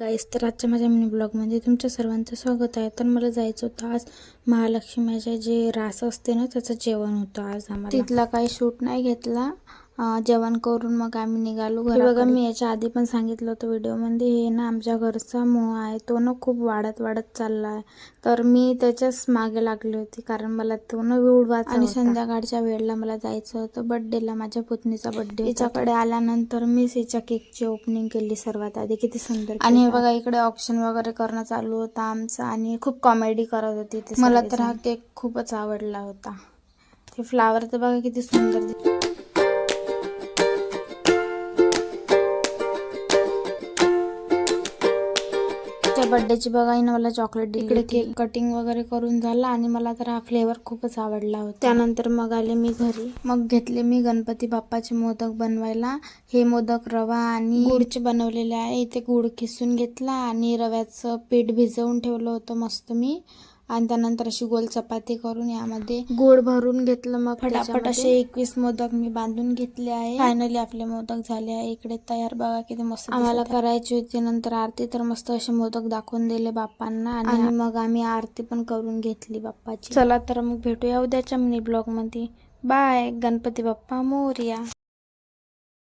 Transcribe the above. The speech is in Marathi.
गाईस तर आजच्या माझ्या मिनी ब्लॉगमध्ये तुमच्या सर्वांचं स्वागत आहे. तर मला जायचं होतं आज महालक्ष्मीच्या जे रास असते ना त्याचं जेवण होतं आज आम्हाला. तिथला काही शूट नाही घेतला. जेवण करून मग आम्ही निघालो घरी बघा मी याच्या आधी पण सांगितलं होतं व्हिडिओमध्ये हे ना आमच्या घरचा मोह आहे तो ना खूप वाढत वाढत चालला आहे. तर मी त्याच्याच मागे लागली होती कारण मला तो ना उडवायचा आणि संध्याकाळच्या वेळेला मला जायचं होतं बर्थडेला माझ्या पुतणीचा बर्थडे तिच्याकडे आल्यानंतर मीच हिच्या केकची ओपनिंग केली सर्वात आधी किती सुंदर आणि हे बघा इकडे ऑप्शन वगैरे करणं चालू होतं आमचं आणि खूप कॉमेडी करत होती मला तर हा केक खूपच आवडला होता. ते फ्लावर तर बघा किती सुंदर त्या बर्थडेची बघा हिनं मला चॉकलेट इकडे केक कटिंग वगैरे करून झाला आणि मला तर हा फ्लेवर खूपच आवडला होता. त्यानंतर मग आले मी घरी. मग घेतले मी गणपती बाप्पाचे मोदक बनवायला. हे मोदक रवा आणि गुडचे बनवलेले आहे. इथे गुड किसून घेतला आणि रव्याचं पीठ भिजवून ठेवलं होतं मस्त मी. आणि त्यानंतर अशी गोल चपाती करून यामध्ये गोड भरून घेतलं मग फटाफट असे एकवीस मोदक मी बांधून घेतले आहे. फायनली आपले मोदक झाले आहे. इकडे तयार बघा किती मस्त आम्हाला करायची होती. नंतर आरती तर मस्त असे मोदक दाखवून दिले बाप्पांना. आणि मग आम्ही आरती पण करून घेतली बाप्पाची. चला तर मग भेटूया उद्याच्या मिनी ब्लॉगमध्ये. बाय गणपती बाप्पा मोरया.